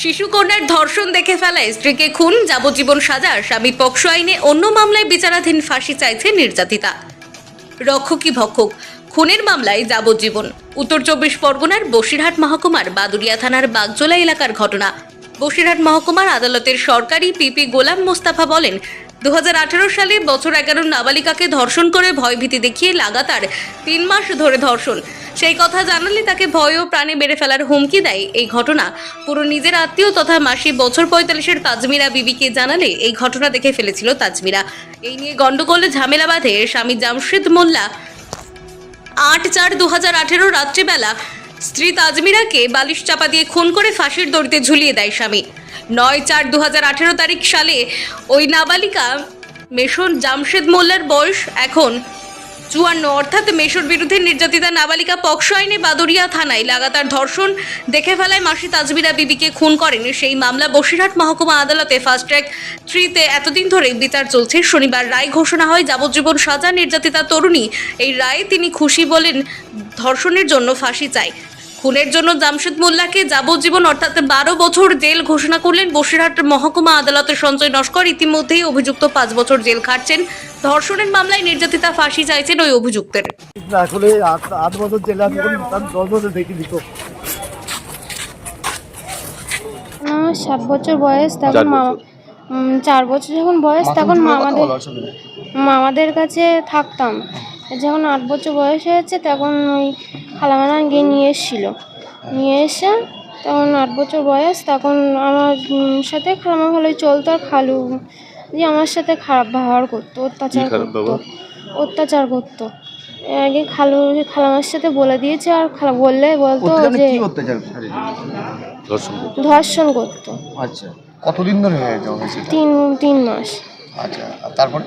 শিশুকন্যার ধর্ষণ দেখে ফেলায় স্ত্রীকে খুন, যাবজ্জীবন সাজা স্বামী পক্ষ আইনে অন্য মামলায় বিচারাধীন ফাঁসি চাইছে নির্যাতিতা। রক্ষকী ভক্ষক? খুনের মামলায় যাবজ্জীবন। উত্তর চব্বিশ পরগনার বসিরহাট মহকুমার বাদুরিয়া থানার বাগজোলা এলাকার ঘটনা। বসিরহাট মহকুমার আদালতের সরকারি পিপি গোলাম মোস্তাফা বলেন দু হাজার আঠারো সালে বছর এগারো নাবালিকাকে ধর্ষণ করে ভয়ভীতি দেখিয়ে লাগাতার তিন মাস ধরে ধর্ষণ। সেই কথা জানালে তাকে ভয় ও প্রাণে বেড়ে ফেলার হুমকি দেয় এই ঘটনা। পুরো নিজের আত্মীয় তথা মাসি বছর পঁয়তাল্লিশের তাজমিরা বিবিকে জানালে এই ঘটনা দেখে ফেলেছিল তাজমিরা। এই নিয়ে গন্ডগোলে, ঝামেলা বাঁধে স্বামী জামশেদ মোল্লা। আট চার দু হাজার আঠেরো রাত্রিবেলা স্ত্রী তাজমিরাকে বালিশ চাপা দিয়ে খুন করে ফাঁসির দড়িতে ঝুলিয়ে দেয় স্বামী। নয় চার দু হাজার আঠেরো তারিখ সালে ওই নাবালিকা মেশন জামশেদ মোল্লার বয়স এখন চুয়ান্ন, অর্থাৎ মেশোর বিরুদ্ধে নির্যাতিতা নাবালিকা পক্সো আইনে বাদুরিয়া থানায় লাগাতার ধর্ষণ দেখে ফেলায় মাসি তাজবিরা বিবিকে খুন করেন। সেই মামলা বসিরহাট মহকুমা আদালতে ফাস্ট ট্র্যাক থ্রিতে এতদিন ধরে বিচার চলছে। শনিবার রায় ঘোষণা হয়, যাবজ্জীবন সাজা, নির্যাতিতা তরুণী। এই রায়ে তিনি খুশি বলেন, ধর্ষণের জন্য ফাঁসি চায় খুনের জন্য জামশেদ মোল্লাকে যাবজ্জীবন, অর্থাৎ বারো বছর জেল ঘোষণা করলেন বসিরহাট মহকুমা আদালতের সঞ্জয় নস্কর। ইতিমধ্যেই অভিযুক্ত পাঁচ বছর জেল খাটছেন। ধর্ষণের মামলায় নির্যাতিতা ফাঁসি চাইছেন ওই অভিযুক্তের। আসলে আট বছর জেলে তার দশ বছর দেখি দিত। আমার সাত বছর বয়স তখন মামা চার বছর যখন বয়স তখন মামাদের মামাদের কাছে থাকতাম। যখন আট বছর বয়স হয়েছে তখন ওই খালামানা গিয়ে নিয়ে এসেছিল। নিয়ে এসে তখন আট বছর বয়স তখন আমার সাথে খালামা ভালোই চলতো আর খালু যে আমার সাথে খারাপ ব্যবহার করতো অত্যাচার করতো অত্যাচার করতো। এর আগে খালু খালামার সাথে বলে দিয়েছে আর খালা বললে বলতো যে কি অত্যাচার? শারীরিক? ধর্ষণ ধর্ষণ করতো। আচ্ছা কতদিন ধরে হয়েছে তিন তিন মাস। আচ্ছা আর তারপরে?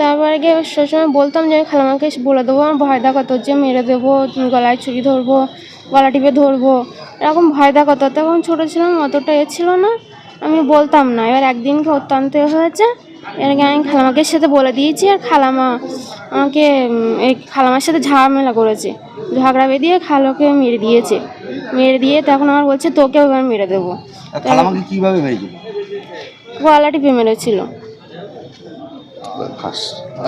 তারপরে গিয়ে সবসময় বলতাম যে আমি খালামাকে বলে দেবো আমার ভয় দেখাতো যে মেরে দেবো গলায় ছুরি ধরবো গলা টিপে ধরবো। এরকম ভয় দেখাতো। তখন ছোটো ছিলাম অতটা এ ছিল না। আমি বলতাম না। এবার একদিনকে অত্যন্ত হয়েছে? এর আগে আমি খালামাকে সাথে বলে দিয়েছি আর খালামা আমাকে এই খালামার সাথে ঝামেলা করেছে। ঝগড়া বেঁধিয়ে খালোকে মেরে দিয়েছে। মেরে দিয়ে তখন আমার বলছে তোকেও এবার মেরে দেবো। খালামাকে কীভাবে মেরেছিল গলা টিপে মেরেছিল।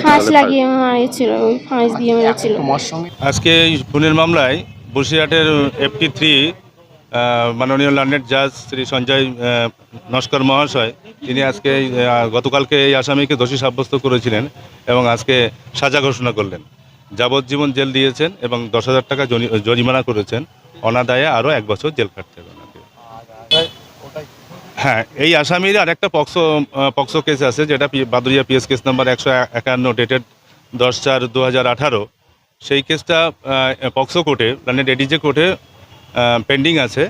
ফাঁস লাগিয়ে মারিয়েছিল ওই ফাঁস দিয়ে মেরেছিল। তোমার আজকে খুনের মামলায় বসিরহাটের এফটি থ্রি মাননীয় লান্ডেড জাজ শ্রী সঞ্জয় নস্কর মহাশয়, তিনি আজকে গতকালকে এই আসামিকে দোষী সাব্যস্ত করেছিলেন এবং আজকে সাজা ঘোষণা করলেন। যাবজ্জীবন জেল দিয়েছেন এবং দশ হাজার টাকা জরি- জরিমানা করেছেন। অনাদায়ে আরও এক বছর জেল খাটতে হবে হ্যাঁ এই আসামির আর একটা পক্সো পক্সো কেস আছে, যেটা বাদুরিয়া পিএস কেস নাম্বার একশো একান্ন ডেটেড দশ চার দু সেই কেসটা পক্সো কোর্টে মানে এডিজে কোর্টে পেন্ডিং আছে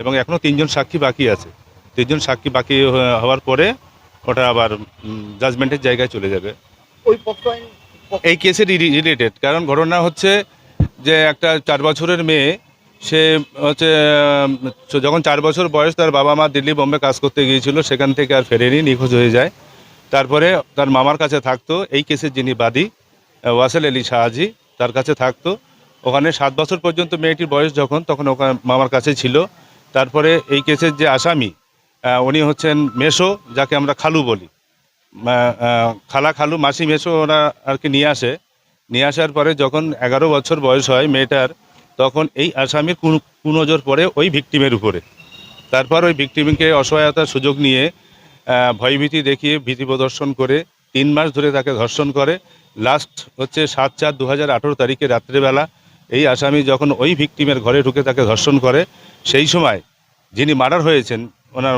এবং এখনও তিনজন সাক্ষী বাকি আছে। তিনজন সাক্ষী বাকি হওয়ার পরে ওটা আবার জাজমেন্টের জায়গায় চলে যাবে। ওই এই কেসের রিলেটেড কারণ ঘটনা হচ্ছে যে একটা চার বছরের মেয়ে সে হচ্ছে যখন চার বছর বয়স তার বাবা মা দিল্লি বোম্বে কাজ করতে গিয়েছিল সেখান থেকে আর ফেরেনি নিখোঁজ হয়ে যায়। তারপরে তার মামার কাছে থাকতো এই কেসের যিনি বাদী ওয়াসেল আলী শাহাজি তার কাছে থাকতো। ওখানে সাত বছর পর্যন্ত মেয়েটির বয়স যখন, তখন ওখানে মামার কাছে ছিল। তারপরে এই কেসের যে আসামি উনি হচ্ছেন মেশো যাকে আমরা খালু বলি। খালা খালু, মাসি মেসো ওরা আর কি নিয়ে আসে। নিয়ে আসার পরে যখন এগারো বছর বয়স হয় মেয়েটার, তখন এই আসামির কুন কুনজর পড়ে ওই ভিকটিমের উপরে। তারপর ওই ভিকটিমকে অসহায়তার সুযোগ নিয়ে ভয়ভীতি দেখিয়ে ভীতি প্রদর্শন করে তিন মাস ধরে তাকে ধর্ষণ করে। লাস্ট হচ্ছে সাত চার দু হাজার তারিখে রাত্রেবেলা এই আসামি যখন ওই ভিকটিমের ঘরে ঢুকে তাকে ধর্ষণ করে, সেই সময় যিনি মার্ডার হয়েছেন, ওনার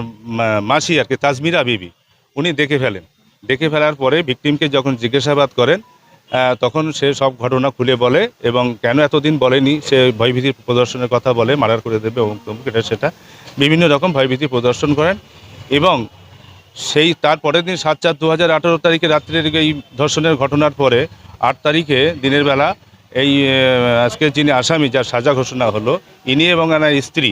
মাসি আর কি, তাজমিরা বিবি, উনি দেখে ফেলেন। দেখে ফেলার পরে ভিকটিমকে যখন জিজ্ঞাসাবাদ করেন তখন সে সব ঘটনা খুলে বলে এবং কেন এতদিন বলেনি, সে ভয়ভীতি প্রদর্শনের কথা বলে, মার্ডার করে দেবে তমুক, এটা সেটা। বিভিন্ন রকম ভয়ভীতি প্রদর্শন করেন এবং সেই, তার পরের দিন সাত চার দু হাজার তারিখে রাত্রের এই ধর্ষণের ঘটনার পরে আট তারিখে দিনের বেলা এই আজকে যিনি আসামি যার সাজা ঘোষণা হলো ইনি এবং এনার স্ত্রী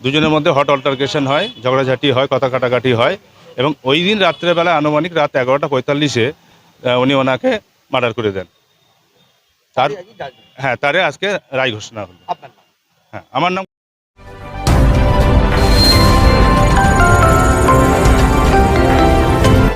দুজনের মধ্যে হট অল্টারকেশন হয় ঝগড়াঝাটি হয় কথা কাটাকাটি হয় এবং ওই দিন রাত্রেবেলা আনুমানিক রাত এগারোটা পঁয়তাল্লিশে উনি ওনাকে মার্ডার করে দেন। তার হ্যাঁ তারে আজকে রায় ঘোষণা হলো। হ্যাঁ আমার নাম